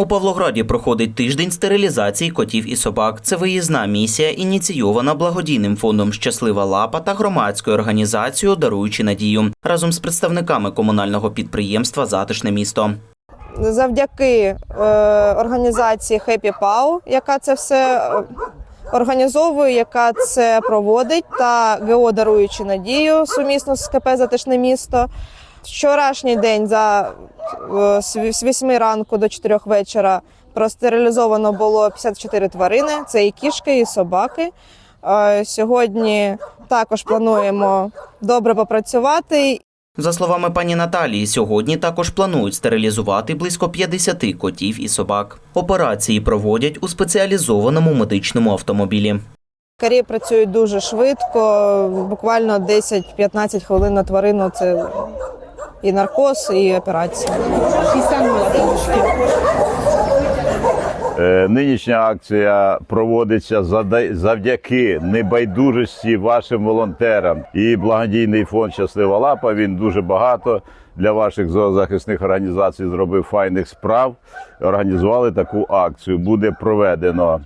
У Павлограді проходить тиждень стерилізації котів і собак. Це виїзна місія, ініційована благодійним фондом Щаслива лапа та громадською організацією Даруючи надію разом з представниками комунального підприємства Затишне місто. завдяки е, організації Happy Pau, яка це все е, організовує, яка це проводить, та ГО Даруючи надію сумісно з КП Затишне місто. Вчорашній день за з ві- 8 ранку до 4 вечора простерилізовано було 54 тварини. Це і кішки, і собаки. Е, Сьогодні також плануємо добре попрацювати За словами пані Наталії, сьогодні також планують стерилізувати близько 50 котів і собак. Операції проводять у спеціалізованому медичному автомобілі. Лікарі працюють дуже швидко, буквально 10-15 хвилин на тварину це і наркоз, і операція. Е, Нинішня акція проводиться завдяки небайдужості вашим волонтерам. І благодійний фонд Щаслива лапа він дуже багато для ваших зоозахисних організацій зробив файних справ. Організували таку акцію. Буде проведено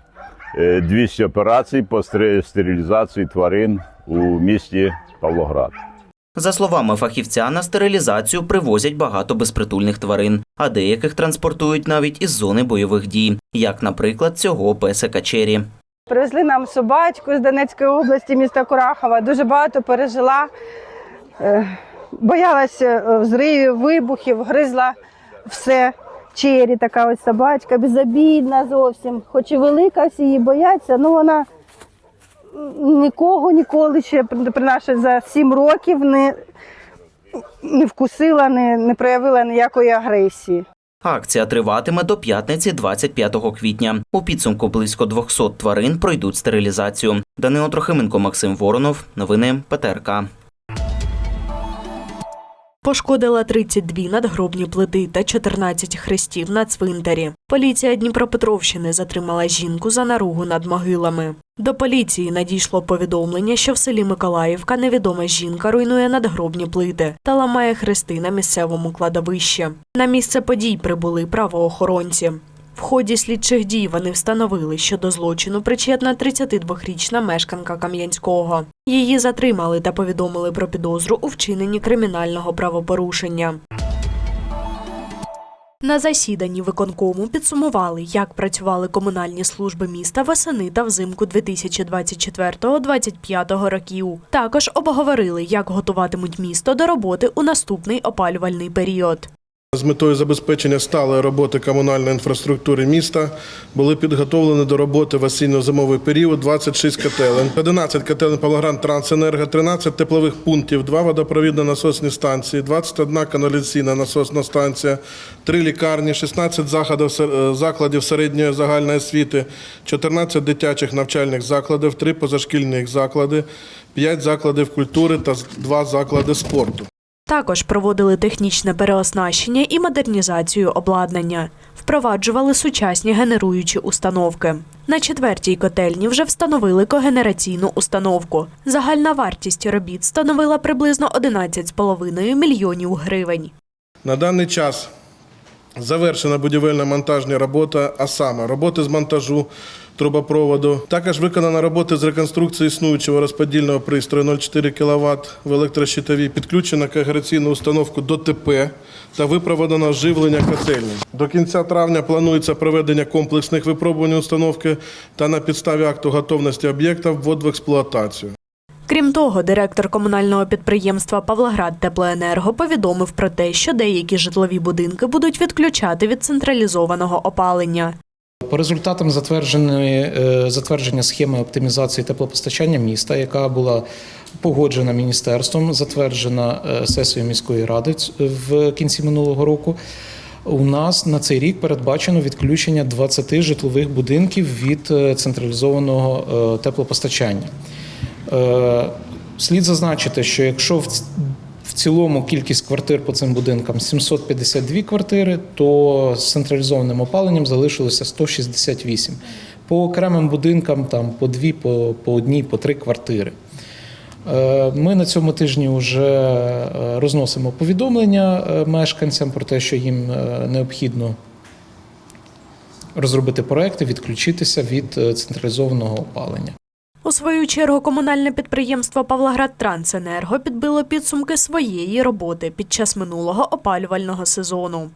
е, 200 операцій по стерилізації тварин у місті Павлоград. За словами фахівця, на стерилізацію привозять багато безпритульних тварин, а деяких транспортують навіть із зони бойових дій, як, наприклад, цього песика Чері. Привезли нам собачку з Донецької області, міста Курахова. Дуже багато пережила. Е, Боялася е, взривів, вибухів, гризла все. Чері, така ось собачка, безобідна зовсім. Хоч і велика, всі її бояться, але вона нікого ніколи ще при нашій за сім років не, не вкусила, не, не проявила ніякої агресії. Акція триватиме до п'ятниці 25 квітня. У підсумку близько 200 тварин пройдуть стерилізацію. Данило Трохименко, Максим Воронов. Новини ПТРК. Пошкодила 32 надгробні плити та 14 хрестів на цвинтарі. Поліція Дніпропетровщини затримала жінку за наругу над могилами. До поліції надійшло повідомлення, що в селі Миколаївка невідома жінка руйнує надгробні плити та ламає хрести на місцевому кладовищі. На місце подій прибули правоохоронці. В ході слідчих дій вони встановили, що до злочину причетна 32-річна мешканка Кам'янського. Її затримали та повідомили про підозру у вчиненні кримінального правопорушення. На засіданні виконкому підсумували, як працювали комунальні служби міста восени та взимку 2024-2025 років. Також обговорили, як готуватимуть місто до роботи у наступний опалювальний період. З метою забезпечення сталої роботи комунальної інфраструктури міста були підготовлені до роботи в осінньо-зимовий період 26 котелень, 11 котелень Павлоград Трансенерго, 13 теплових пунктів, 2 водопровідно-насосні станції, 21 каналізаційна насосна станція, 3 лікарні, 16 закладів середньої загальної освіти, 14 дитячих навчальних закладів, 3 позашкільних заклади, 5 закладів культури та 2 заклади спорту. Також проводили технічне переоснащення і модернізацію обладнання, впроваджували сучасні генеруючі установки. На четвертій котельні вже встановили когенераційну установку. Загальна вартість робіт становила приблизно 11,5 мільйонів гривень. На даний час завершена будівельна монтажна робота, а саме роботи з монтажу трубопроводу. Також виконана робота з реконструкції існуючого розподільного пристрою 0,4 кВт в електрощитовій, підключена когераційну установку до ТП та випроводено живлення котельні. До кінця травня планується проведення комплексних випробувань установки та на підставі акту готовності об'єкта ввод в експлуатацію. Крім того, директор комунального підприємства Павлоград Теплоенерго повідомив про те, що деякі житлові будинки будуть відключати від централізованого опалення. По результатам затвердженої е, затвердження схеми оптимізації теплопостачання міста, яка була погоджена міністерством, затверджена е, сесією міської ради в кінці минулого року. У нас на цей рік передбачено відключення 20 житлових будинків від е, централізованого теплопостачання. Слід зазначити, що якщо в цілому кількість квартир по цим будинкам 752 квартири, то з централізованим опаленням залишилося 168. По окремим будинкам там по дві, по, по одній, по три квартири. Е, Ми на цьому тижні вже е, розносимо повідомлення е, мешканцям про те, що їм необхідно розробити проекти, відключитися від централізованого опалення. У свою чергу комунальне підприємство Павлоградтрансенерго підбило підсумки своєї роботи під час минулого опалювального сезону.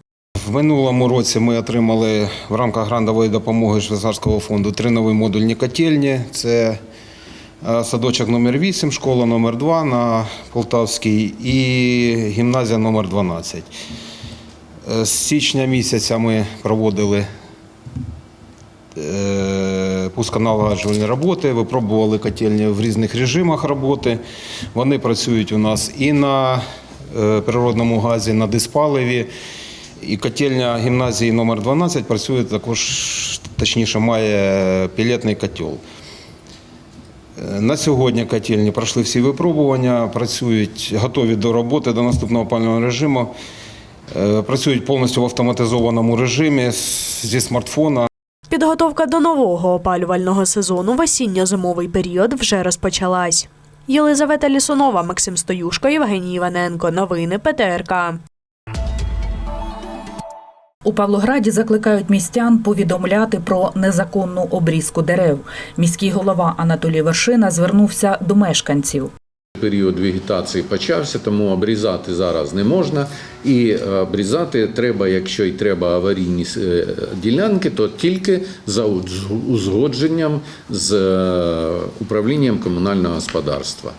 В минулому році ми отримали в рамках грантової допомоги Швейцарського фонду три нові модульні котельні. Це е, садочок номер 8 школа номер 2 на Полтавській і гімназія номер 12. Е, З січня місяця ми проводили пусконалагоджувальні роботи, випробували котельні в різних режимах роботи. Вони працюють у нас і на е, природному газі, на диспаливі. І котельня гімназії номер 12 працює також, точніше, має пілетний котел. Е, На сьогодні котельні пройшли всі випробування, працюють готові до роботи до наступного опалювального режиму. Е, Працюють повністю в автоматизованому режимі зі смартфона. Підготовка до нового опалювального сезону в осінньо-зимовий період вже розпочалась. Єлизавета Лісунова, Максим Стоюшко, Євгеній Іваненко. Новини ПТРК. У Павлограді закликають містян повідомляти про незаконну обрізку дерев. Міський голова Анатолій Вершина звернувся до мешканців. Період вегетації почався, тому обрізати зараз не можна. І е, обрізати треба, якщо й треба аварійні е, ділянки, то тільки за узгодженням з е, управлінням комунального господарства.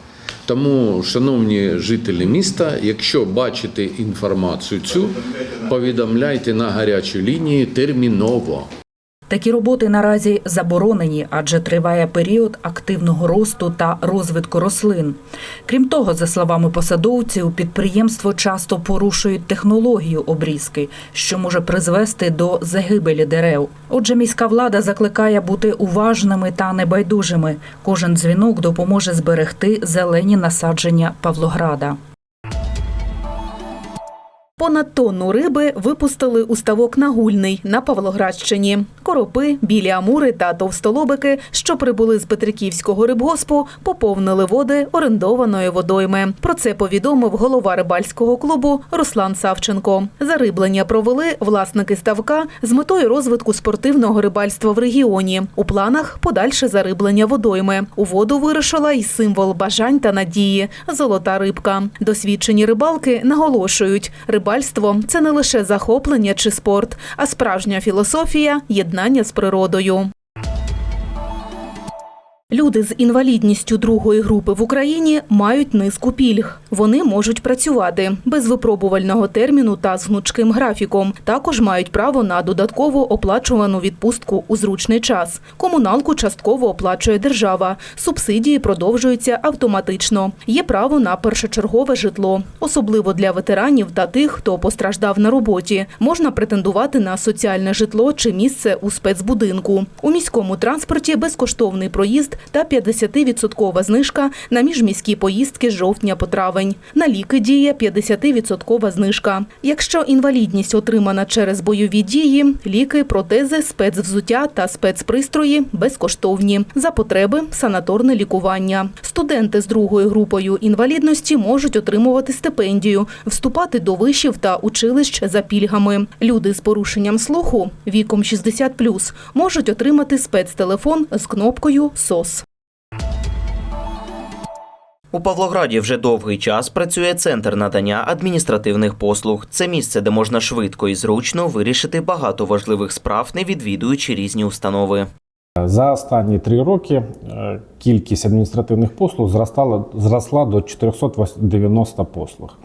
Тому, шановні жителі міста, якщо бачите інформацію цю, повідомляйте на гарячу лінію терміново. Такі роботи наразі заборонені, адже триває період активного росту та розвитку рослин. Крім того, за словами посадовців, підприємство часто порушують технологію обрізки, що може призвести до загибелі дерев. Отже, міська влада закликає бути уважними та небайдужими. Кожен дзвінок допоможе зберегти зелені насадження Павлограда. Понад тонну риби випустили у ставок Нагульний на Павлоградщині. Коропи, білі амури та товстолобики, що прибули з Петриківського рибгоспу, поповнили води орендованої водойми. Про це повідомив голова рибальського клубу Руслан Савченко. Зариблення провели власники ставка з метою розвитку спортивного рибальства в регіоні. У планах подальше зариблення водойми. У воду вирушила й символ бажань та надії золота рибка. Досвідчені рибалки наголошують, рибальство це не лише захоплення чи спорт, а справжня філософія єднання з природою. Люди з інвалідністю другої групи в Україні мають низку пільг. Вони можуть працювати без випробувального терміну та з гнучким графіком. Також мають право на додаткову оплачувану відпустку у зручний час. Комуналку частково оплачує держава. Субсидії продовжуються автоматично. Є право на першочергове житло, особливо для ветеранів та тих, хто постраждав на роботі. Можна претендувати на соціальне житло чи місце у спецбудинку. У міському транспорті безкоштовний проїзд та 50% знижка на міжміські поїздки з жовтня по травень. На ліки діє 50% знижка. Якщо інвалідність отримана через бойові дії, ліки, протези, спецвзуття та спецпристрої безкоштовні. За потреби санаторне лікування. Студенти з другою групою інвалідності можуть отримувати стипендію, вступати до вишів та училищ за пільгами. Люди з порушенням слуху віком 60+, можуть отримати спецтелефон з кнопкою СОС. У Павлограді вже довгий час працює центр надання адміністративних послуг. Це місце, де можна швидко і зручно вирішити багато важливих справ, не відвідуючи різні установи. За останні три роки е, кількість адміністративних послуг зростала, зросла до 490 послуг.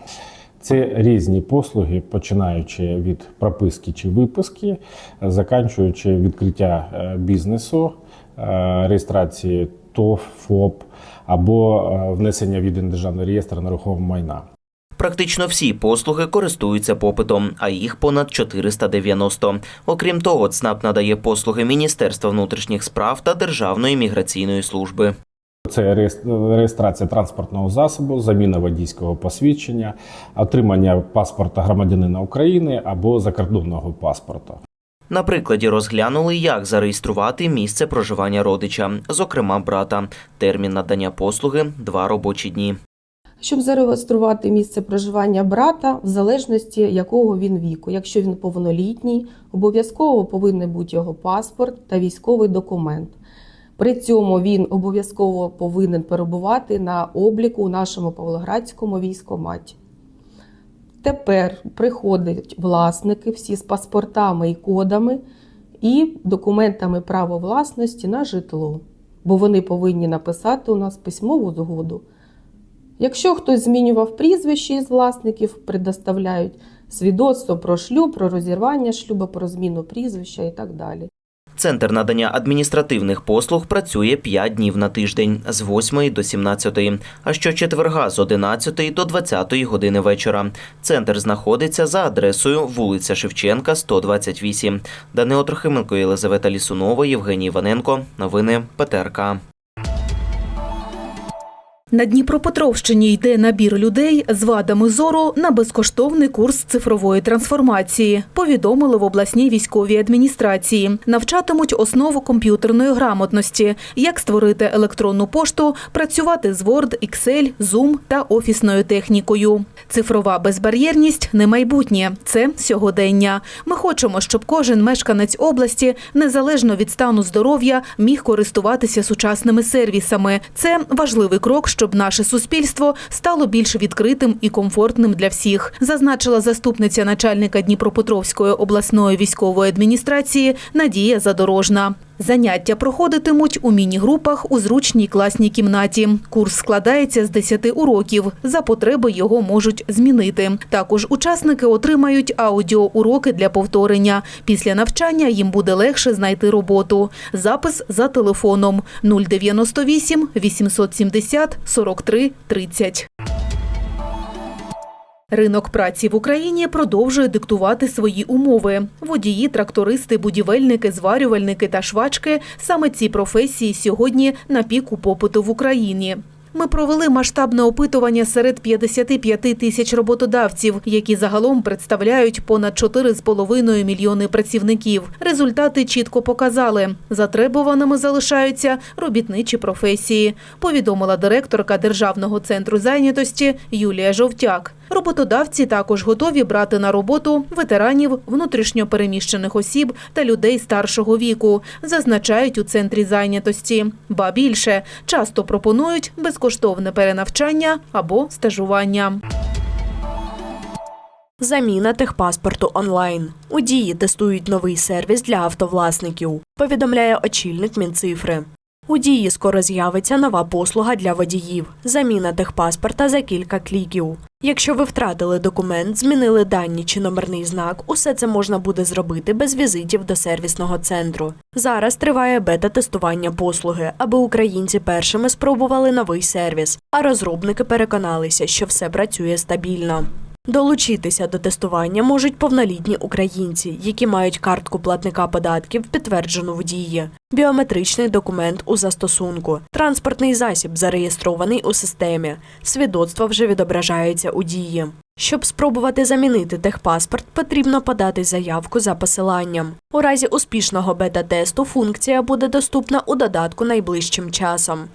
Це різні послуги, починаючи від прописки чи виписки, заканчуючи відкриття е, бізнесу, е, реєстрації ТОВ, ФОП або е, внесення в єдиний державний реєстр нерухомого майна. Практично всі послуги користуються попитом, а їх понад 490. Окрім того, ЦНАП надає послуги Міністерства внутрішніх справ та Державної міграційної служби. Це реєстрація транспортного засобу, заміна водійського посвідчення, отримання паспорта громадянина України або закордонного паспорта. На прикладі розглянули, як зареєструвати місце проживання родича, зокрема брата. Термін надання послуги два робочі дні. щоб зареєструвати місце проживання брата в залежності якого він віку. Якщо він повнолітній, обов'язково повинен бути його паспорт та військовий документ. При цьому він обов'язково повинен перебувати на обліку у нашому Павлоградському військоматі. Тепер приходять власники всі з паспортами і кодами і документами права власності на житло, бо вони повинні написати у нас письмову згоду. Якщо хтось змінював прізвище із власників, предоставляють свідоцтво про шлюб, про розірвання шлюбу, про зміну прізвища і так далі. Центр надання адміністративних послуг працює 5 днів на тиждень з 8 до 17, а щочетверга з 11 до 20 години вечора. Центр знаходиться за адресою вулиця Шевченка, 128. Данило Трохименко, Єлизавета Лісунова, Євгеній Іваненко. Новини ПТРК. На Дніпропетровщині йде набір людей з вадами зору на безкоштовний курс цифрової трансформації. Повідомили в обласній військовій адміністрації. Навчатимуть основу комп'ютерної грамотності, як створити електронну пошту, працювати з Word, Excel, Zoom та офісною технікою. Цифрова безбар'єрність не майбутнє, це сьогодення. Ми хочемо, щоб кожен мешканець області, незалежно від стану здоров'я, міг користуватися сучасними сервісами. Це важливий крок, щоб наше суспільство стало більш відкритим і комфортним для всіх, зазначила заступниця начальника Дніпропетровської обласної військової адміністрації Надія Задорожна. Заняття проходитимуть у міні-групах у зручній класній кімнаті. Курс складається з 10 уроків. За потреби його можуть змінити. Також учасники отримають аудіоуроки для повторення. Після навчання їм буде легше знайти роботу. Запис за телефоном 098 870 43 30. Ринок праці в Україні продовжує диктувати свої умови. Водії, трактористи, будівельники, зварювальники та швачки саме ці професії сьогодні на піку попиту в Україні. Ми провели масштабне опитування серед 55 тисяч роботодавців, які загалом представляють понад 4,5 мільйони працівників. Результати чітко показали, затребуваними залишаються робітничі професії, повідомила директорка Державного центру зайнятості Юлія Жовтяк. Роботодавці також готові брати на роботу ветеранів, внутрішньо переміщених осіб та людей старшого віку, зазначають у центрі зайнятості. Ба більше часто пропонують безкоштовне перенавчання або стажування. Заміна техпаспорту онлайн. У дії тестують новий сервіс для автовласників, повідомляє очільник Мінцифри. У дії скоро з'явиться нова послуга для водіїв заміна техпаспорта за кілька кліків. Якщо ви втратили документ, змінили дані чи номерний знак, усе це можна буде зробити без візитів до сервісного центру. Зараз триває бета-тестування послуги, аби українці першими спробували новий сервіс, а розробники переконалися, що все працює стабільно. Долучитися до тестування можуть повнолітні українці, які мають картку платника податків, підтверджену в дії, біометричний документ у застосунку, транспортний засіб зареєстрований у системі, свідоцтво вже відображається у дії. Щоб спробувати замінити техпаспорт, потрібно подати заявку за посиланням. У разі успішного бета-тесту функція буде доступна у додатку найближчим часом.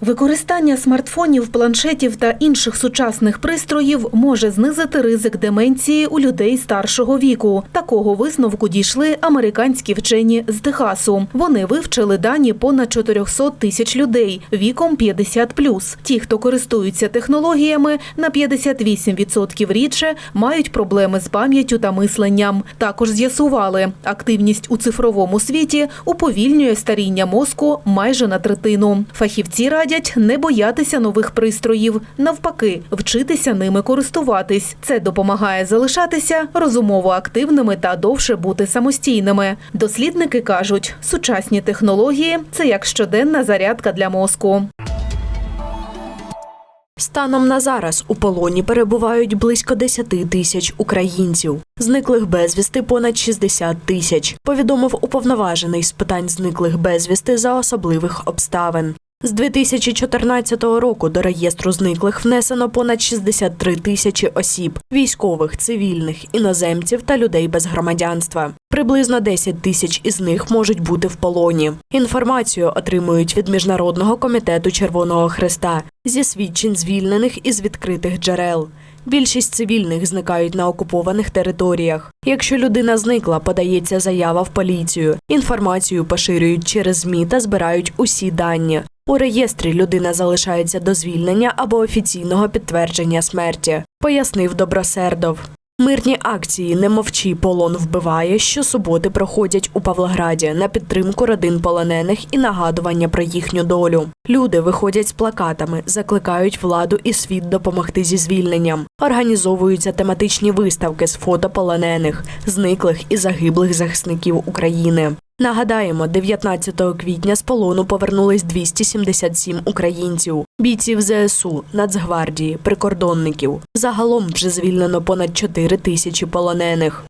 Використання смартфонів, планшетів та інших сучасних пристроїв може знизити ризик деменції у людей старшого віку. Такого висновку дійшли американські вчені з Техасу. Вони вивчили дані понад 400 тисяч людей віком 50+. Ті, хто користуються технологіями, на 58% рідше мають проблеми з пам'яттю та мисленням. Також з'ясували, активність у цифровому світі уповільнює старіння мозку майже на третину. Фахівці радять не боятися нових пристроїв, навпаки, вчитися ними користуватись. Це допомагає залишатися розумово активними та довше бути самостійними. Дослідники кажуть, сучасні технології це як щоденна зарядка для мозку. Станом на зараз у полоні перебувають близько 10 тисяч українців. Зниклих безвісти понад 60 тисяч. Повідомив уповноважений з питань зниклих безвісти за особливих обставин. З 2014 року до реєстру зниклих внесено понад 63 тисячі осіб військових, цивільних, іноземців та людей без громадянства. Приблизно 10 тисяч із них можуть бути в полоні. Інформацію отримують від Міжнародного комітету Червоного Хреста зі свідчень звільнених із відкритих джерел. Більшість цивільних зникають на окупованих територіях. Якщо людина зникла, подається заява в поліцію. Інформацію поширюють через ЗМІ та збирають усі дані. У реєстрі людина залишається до звільнення або офіційного підтвердження смерті, пояснив Добросердов. Мирні акції Не мовчи, полон вбиває, щосуботи проходять у Павлограді на підтримку родин полонених і нагадування про їхню долю. Люди виходять з плакатами, закликають владу і світ допомогти зі звільненням. Організовуються тематичні виставки з фото полонених, зниклих і загиблих захисників України. Нагадаємо, 19 квітня з полону повернулись 277 українців, бійців ЗСУ, Нацгвардії, прикордонників. Загалом вже звільнено понад 4 тисячі полонених.